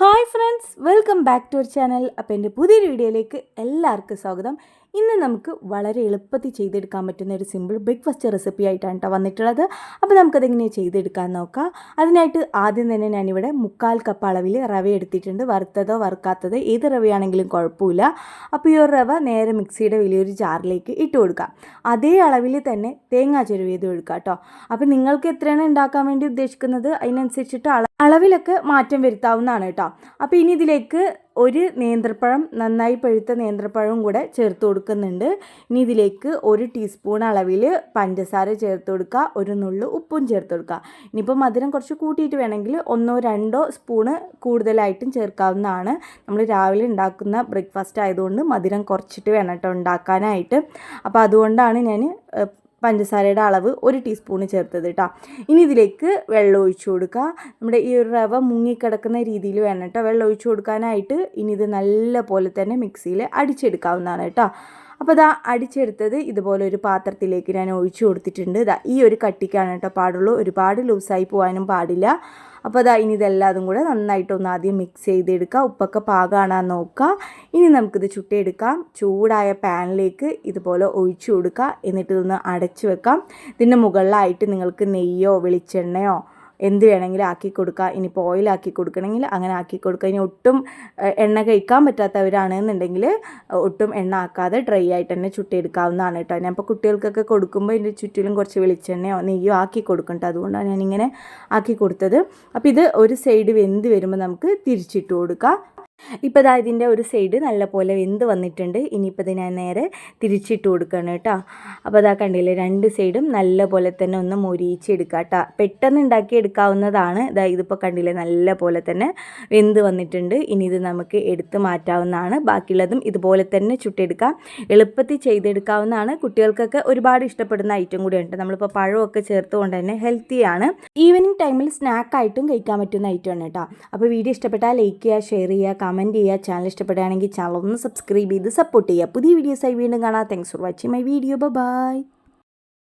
Hi friends welcome back to our channel. അപ്പോൾ എന്റെ പുതിയൊരു വീഡിയോയിലേക്ക് എല്ലാവർക്കും സ്വാഗതം. ഇന്ന് നമുക്ക് വളരെ എളുപ്പത്തിൽ ചെയ്തെടുക്കാൻ പറ്റുന്ന ഒരു സിമ്പിൾ ബ്രേക്ക്ഫാസ്റ്റ് റെസിപ്പി ആയിട്ടാണ് കേട്ടോ വന്നിട്ടുള്ളത്. അപ്പോൾ നമുക്കതെങ്ങനെ ചെയ്തെടുക്കാൻ നോക്കാം. അതിനായിട്ട് ആദ്യം തന്നെ ഞാനിവിടെ മുക്കാൽ കപ്പ് അളവിൽ റവ എടുത്തിട്ടുണ്ട്. വറുത്തതോ വറുക്കാത്തതോ ഏത് റവയാണെങ്കിലും കുഴപ്പമില്ല. അപ്പോൾ ഈ ഒരു റവ നേരെ മിക്സിയുടെ വലിയൊരു ജാറിലേക്ക് ഇട്ട് കൊടുക്കാം അതേ അളവിൽ തന്നെ തേങ്ങാ ചെരുവേത് ഒഴുക്കുക കേട്ടോ. അപ്പോൾ നിങ്ങൾക്ക് എത്രയാണ് ഉണ്ടാക്കാൻ വേണ്ടി ഉദ്ദേശിക്കുന്നത്? അതിനനുസരിച്ചിട്ട് അള അളവിലൊക്കെ മാറ്റം വരുത്താവുന്നതാണ് കേട്ടോ. അപ്പോൾ ഇനി ഇതിലേക്ക് ഒരു നേന്ത്രപ്പഴം നന്നായി പഴുത്ത നേന്ത്രപ്പഴവും കൂടെ ചേർത്ത് കൊടുക്കുന്നുണ്ട്. ഇനി ഇതിലേക്ക് ഒരു ടീസ്പൂൺ അളവിൽ പഞ്ചസാര ചേർത്ത് കൊടുക്കുക. ഒരു നുള്ളു ഉപ്പും ചേർത്ത് കൊടുക്കുക. ഇനിയിപ്പോൾ മധുരം കുറച്ച് കൂട്ടിയിട്ട് വേണമെങ്കിൽ ഒന്നോ രണ്ടോ സ്പൂണ് കൂടുതലായിട്ടും ചേർക്കാവുന്നതാണ്. നമ്മൾ രാവിലെ ഉണ്ടാക്കുന്ന ബ്രേക്ക്ഫാസ്റ്റ് ആയതുകൊണ്ട് മധുരം കുറച്ചിട്ട് വേണം കേട്ടോ ഉണ്ടാക്കാനായിട്ട്. അപ്പോൾ അതുകൊണ്ടാണ് ഞാൻ പഞ്ചസാരയുടെ അളവ് ഒരു ടീസ്പൂണ് ചേർത്തത് കേട്ടോ ഇനി ഇതിലേക്ക് വെള്ളം ഒഴിച്ചു കൊടുക്കുക നമ്മുടെ ഈ ഒരു റവ മുങ്ങിക്കിടക്കുന്ന രീതിയിൽ വേണം കേട്ടോ വെള്ളം ഒഴിച്ചു കൊടുക്കാനായിട്ട് ഇനി ഇത് നല്ല പോലെ തന്നെ മിക്സിയിൽ അടിച്ചെടുക്കാവുന്നതാണ് കേട്ടോ അപ്പോൾ ഇതാ അടിച്ചെടുത്തത് ഇതുപോലെ ഒരു പാത്രത്തിലേക്ക് ഞാൻ ഒഴിച്ചു കൊടുത്തിട്ടുണ്ട്. ഇതാ ഈ ഒരു കട്ടിക്കാണ് കേട്ടോ പാടുള്ളൂ. ഒരുപാട് ലൂസായി പോകാനും പാടില്ല. അപ്പോൾ അതാ ഇനി ഇതെല്ലാതും കൂടെ നന്നായിട്ടൊന്ന് ആദ്യം മിക്സ് ചെയ്തെടുക്കുക ഉപ്പൊക്കെ പാകമാണോ നോക്കുക ഇനി നമുക്കിത് ചുട്ടെടുക്കാം. ചൂടായ പാനിലേക്ക് ഇതുപോലെ ഒഴിച്ചു കൊടുക്കുക എന്നിട്ട് ഇതൊന്ന് അടച്ചു വെക്കാം. ഇതിന്റെ മുകളിലായിട്ട് നിങ്ങൾക്ക് നെയ്യോ വെളിച്ചെണ്ണയോ എന്ത് വേണമെങ്കിലും ആക്കി കൊടുക്കുക ഇനിയിപ്പോൾ ഓയിലാക്കി കൊടുക്കണമെങ്കിൽ അങ്ങനെ ആക്കി കൊടുക്കുക ഇനി ഒട്ടും എണ്ണ കഴിക്കാൻ പറ്റാത്തവരാണെന്നുണ്ടെങ്കിൽ ഒട്ടും എണ്ണ ആക്കാതെ ഡ്രൈ ആയിട്ട് തന്നെ ചുട്ടിയെടുക്കാവുന്നതാണ് കേട്ടോ. ഞാൻ ഇപ്പോൾ കുട്ടികൾക്കൊക്കെ കൊടുക്കുമ്പോൾ ഇതിന്റെ ചുറ്റിലും കുറച്ച് വെളിച്ചെണ്ണയോ നെയ്യോ ആക്കി കൊടുക്കണ്ടോ അതുകൊണ്ടാണ് ഞാനിങ്ങനെ ആക്കി കൊടുത്തത്. അപ്പോൾ ഇത് ഒരു സൈഡ് വെന്ത് വരുമ്പോൾ നമുക്ക് തിരിച്ചിട്ട് കൊടുക്കാം. ഇപ്പോൾ ഇതാ ഇതിന്റെ ഒരു സൈഡ് നല്ലപോലെ വെന്ത് വന്നിട്ടുണ്ട്. ഇനിയിപ്പോൾ ഇത് ഞാൻ നേരെ തിരിച്ചിട്ട് കൊടുക്കണം കേട്ടോ. അപ്പോൾ അതാ കണ്ടില്ലേ രണ്ട് സൈഡും നല്ല പോലെ തന്നെ ഒന്ന് മൊരിയിച്ചെടുക്കുക കേട്ടോ പെട്ടെന്ന് ഉണ്ടാക്കി എടുക്കാവുന്നതാണ്. ഇതാ ഇതിപ്പോൾ കണ്ടില്ലേ നല്ല പോലെ തന്നെ വെന്ത് വന്നിട്ടുണ്ട്. ഇനി ഇത് നമുക്ക് എടുത്ത് മാറ്റാവുന്നതാണ്. ബാക്കിയുള്ളതും ഇതുപോലെ തന്നെ ചുട്ടെടുക്കാം. എളുപ്പത്തിൽ ചെയ്തെടുക്കാവുന്നതാണ്. കുട്ടികൾക്കൊക്കെ ഒരുപാട് ഇഷ്ടപ്പെടുന്ന ഐറ്റം കൂടിയുണ്ട് നമ്മളിപ്പോൾ പഴമൊക്കെ ചേർത്തുകൊണ്ട് തന്നെ ഹെൽത്തിയാണ് ഈവനിങ് ടൈമിൽ സ്നാക്കായിട്ടും കഴിക്കാൻ പറ്റുന്ന ഐറ്റമാണ് കേട്ടോ അപ്പോൾ വീഡിയോ ഇഷ്ടപ്പെട്ടാൽ ലൈക്ക് ചെയ്യുക ഷെയർ ചെയ്യുക കമന്റ് ചെയ്യുക. ചാനൽ ഇഷ്ടപ്പെടുകയാണെങ്കിൽ ചാനൽ ഒന്ന് സബ്സ്ക്രൈബ് ചെയ്ത് സപ്പോർട്ട് ചെയ്യുക. പുതിയ വീഡിയോസായി വീണ്ടും കാണാം. Thanks for watching my video bye